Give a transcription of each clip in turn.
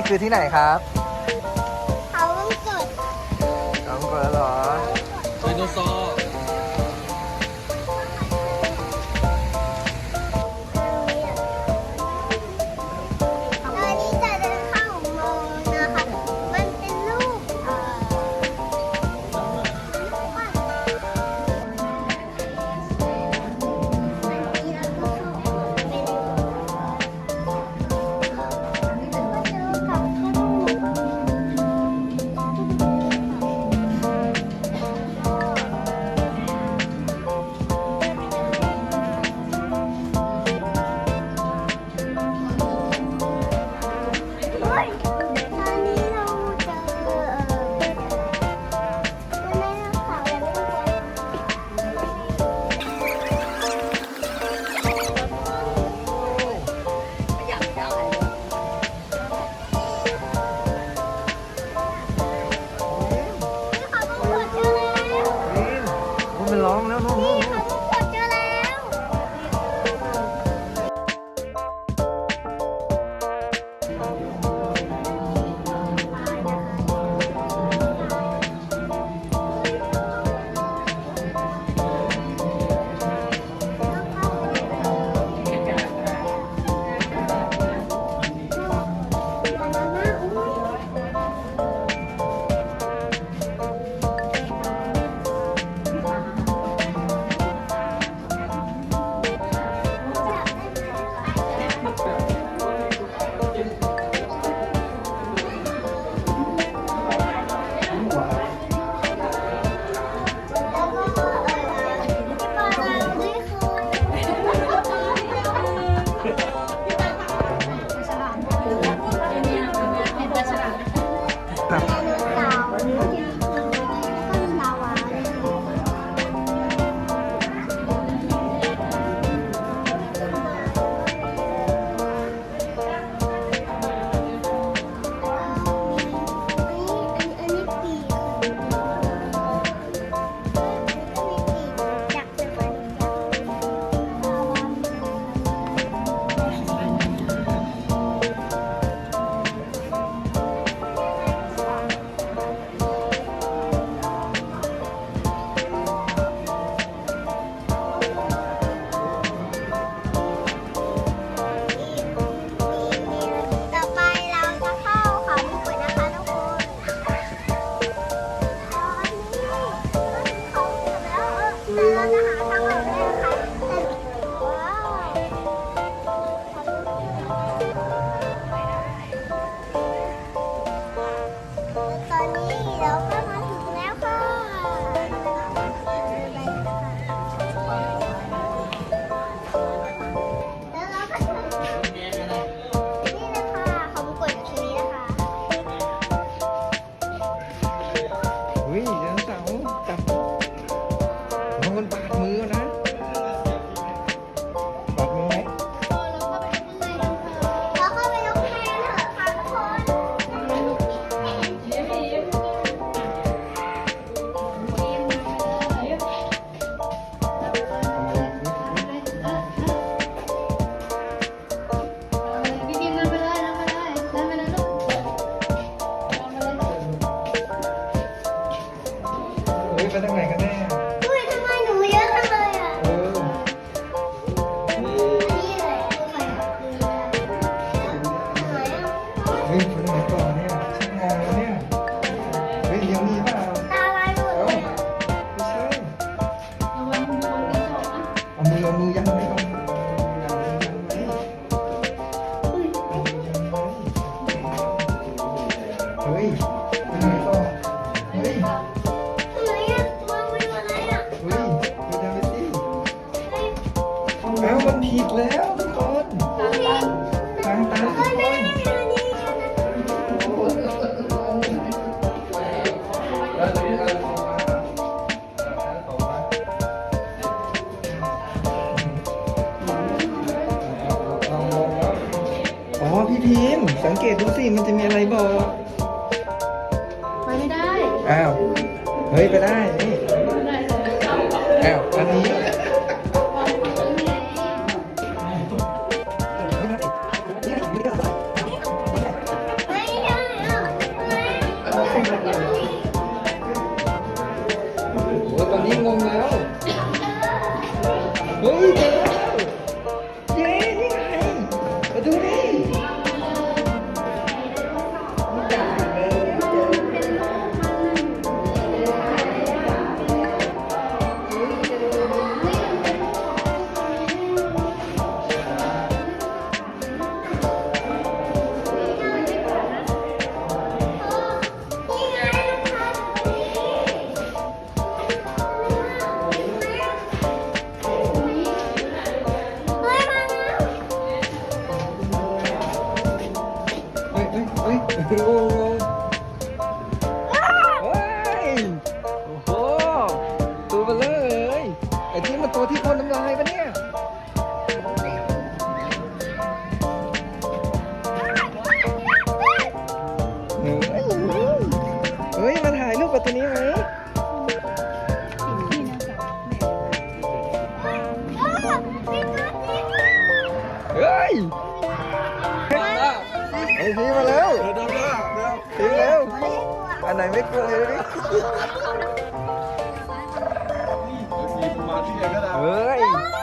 ี่คือที่ไหนครับ เกตดูสิมันจะมีอะไรบอก เฮ้ย โอ้โห ตัวเบลอเลย ไอ้ที่มันตัวที่พ่นน้ำลายปะเนี่ย เฮ้ย เฮ้ย มาถ่ายรูปกับตัวนี้ไหมเฮ้ย เฮ้ยพีมาแล้วเดี๋ย อันไหนไม่กลัวเลยดิมีสมาธิก็ได้เฮ้ยมา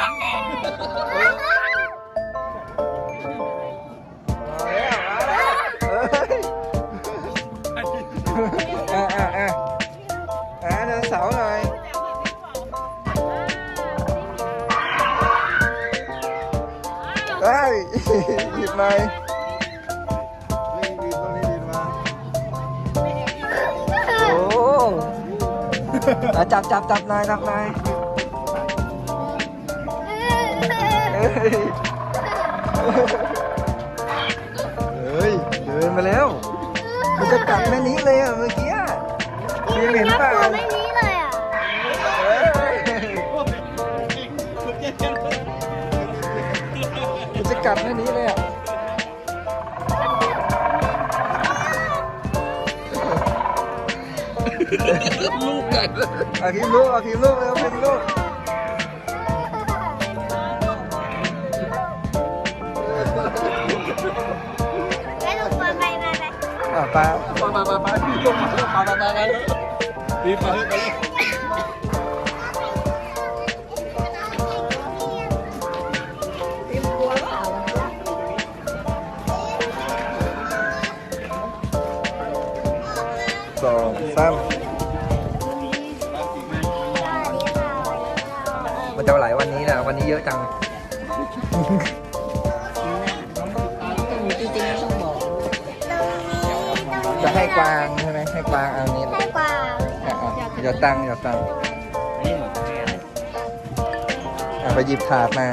แล้วมาแล้วเฮ้ยอะอะอะอะเดินเสาหน่อยได้หยิบหน่อย อะจับจับจับนายจับนายเฮ้ยเฮ้ยเดินมาแล้ว มันจะกัดแม่นี้เลยอะเมื่อกี้อะพี่เห็นเปล่าไม่นี้เลยอะเฮ้ยมันจะกัดแม่นี้เลยอะ ลูกใหญ่เลยเอาครีมลูกเอาครีมลูกเอาครีมลูกไม่ต้องกลัวไปไปไปอะปลามามามามาพี่ยกมาแล้วมามามามาเลยรีบมาเลยไปเลยสองสาม มันจะไหลวันนี้นะวันนี้เยอะจังจะให้กวางใช่ไหมให้กวางเอานี้ให้กวางอะอะเดี๋ยวตังค์เดี๋ยวตังค์อะไปหยิบถาดมา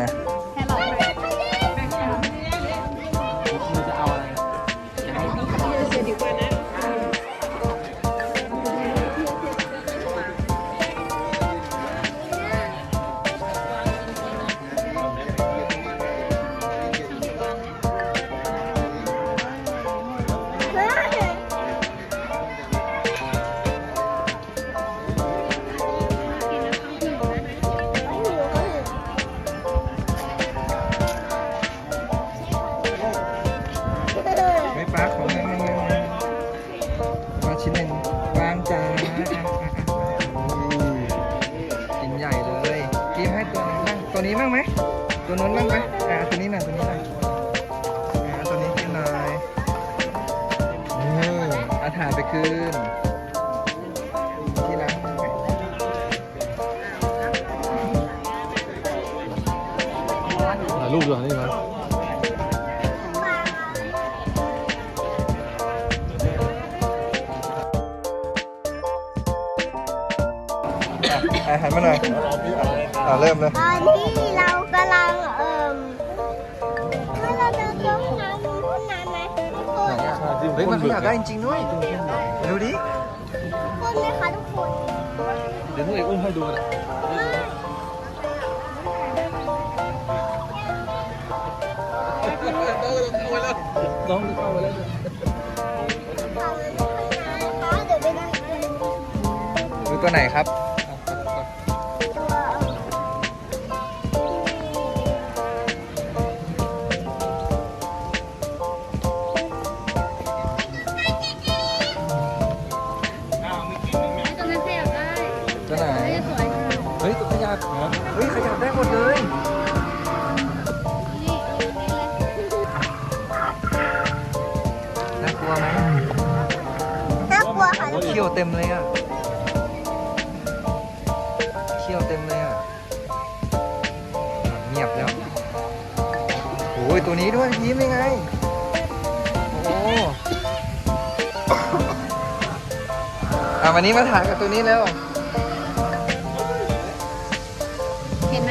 ลูกอยู่นี่มาอะอะหันมาหน่อยอะเริ่มเลย ตอนที่เรากำลังเอ่มถ้าเราจะยกน้ำมันพ่นน้ำไหมไม่พ่นเฮ้ยมันขยับได้จริงๆด้วยดูดิพ่นไหมคะทุกคน เดี๋ยวนุ่ยอุ้มให้ดูน น้องเข้าไปแล้วเราไม่พ่นน้ำนะคะเดี๋ยวไปนั่งดูตัวไหนครับ เต็มเลยอะเขี้ยวเต็มเลยอะอะเงียบแล้วโอ้ยตัวนี้ด้วยยิ้มยังไงโอ้อะวันนี้มาถ่ายกับตัวนี้แล้วเห็นไหม